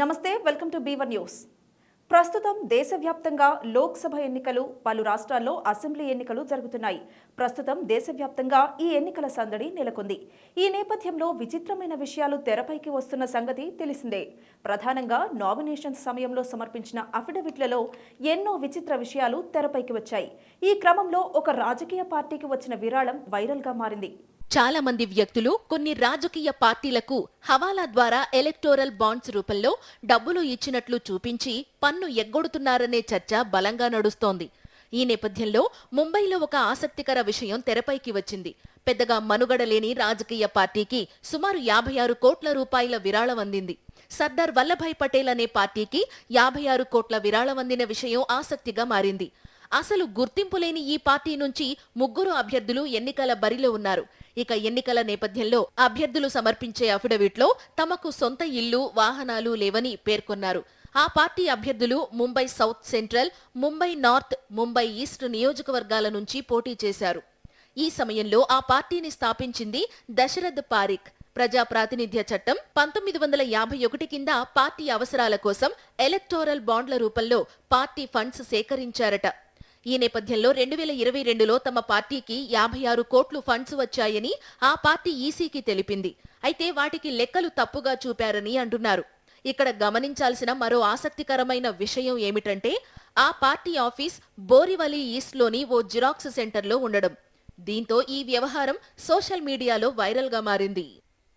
నమస్తే welcome to beaver news. ప్రస్తుతం దేశవ్యాప్తంగా లోక్సభ ఎన్నికలు పలు రాష్ట్రాల్లో అసెంబ్లీ ఎన్నికలు జరుగుతున్నాయి. ప్రస్తుతం దేశవ్యాప్తంగా ఈ ఎన్నికల సందడి నెలకొంది. ఈ నేపథ్యంలో విచిత్రమైన విషయాలు తెరపైకి వస్తున్న సంగతి తెలిసిందే. ప్రధానంగా నామినేషన్స్ సమయంలో సమర్పించిన అఫిడవిట్లలో ఎన్నో విచిత్ర విషయాలు తెరపైకి వచ్చాయి. ఈ క్రమంలో ఒక రాజకీయ పార్టీకి వచ్చిన విరాళం వైరల్గా మారింది. చాలా మంది వ్యక్తులు కొన్ని రాజకీయ పార్టీలకు హవాలా ద్వారా ఎలక్టోరల్ బాండ్స్ రూపంలో డబ్బులు ఇచ్చినట్లు చూపించి పన్ను ఎగ్గొడుతున్నారనే చర్చ బలంగా నడుస్తోంది. ఈ నేపథ్యంలో ముంబైలో ఒక ఆసక్తికర విషయం తెరపైకి వచ్చింది. పెద్దగా మనుగడ లేని రాజకీయ పార్టీకి సుమారు యాభై ఆరు కోట్ల రూపాయల విరాళం అందింది. సర్దార్ వల్లభాయ్ పటేల్ అనే పార్టీకి యాభై ఆరు కోట్ల విరాళం అందిన విషయం ఆసక్తిగా మారింది. అసలు గుర్తింపు లేని ఈ పార్టీ నుంచి ముగ్గురు అభ్యర్థులు ఎన్నికల బరిలో ఉన్నారు. ఇక ఎన్నికల నేపథ్యంలో అభ్యర్థులు సమర్పించే అఫిడవిట్లో తమకు సొంత ఇల్లు వాహనాలు లేవని పేర్కొన్నారు. ఆ పార్టీ అభ్యర్థులు Mumbai south central Mumbai north Mumbai east నియోజకవర్గాల నుంచి పోటీ చేశారు. ఈ సమయంలో ఆ పార్టీని స్థాపించింది దశరథ్ పారిక్. ప్రజా ప్రాతినిధ్య చట్టం పంతొమ్మిది వందల యాభై ఒకటి కింద పార్టీ అవసరాల కోసం ఎలక్టోరల్ బాండ్ల రూపంలో పార్టీ ఫండ్స్ సేకరించారట. ఈ నేపథ్యంలో రెండు వేల ఇరవై రెండులో తమ పార్టీకి యాభై ఆరు కోట్లు ఫండ్స్ వచ్చాయని ఆ పార్టీ ఈసీకి తెలిపింది. అయితే వాటికి లెక్కలు తప్పుగా చూపారని అంటున్నారు. ఇక్కడ గమనించాల్సిన మరో ఆసక్తికరమైన విషయం ఏమిటంటే ఆ పార్టీ ఆఫీస్ బోరివలి ఈస్ట్లోని ఓ జిరాక్స్ సెంటర్లో ఉండడం. దీంతో ఈ వ్యవహారం సోషల్ మీడియాలో వైరల్గా మారింది.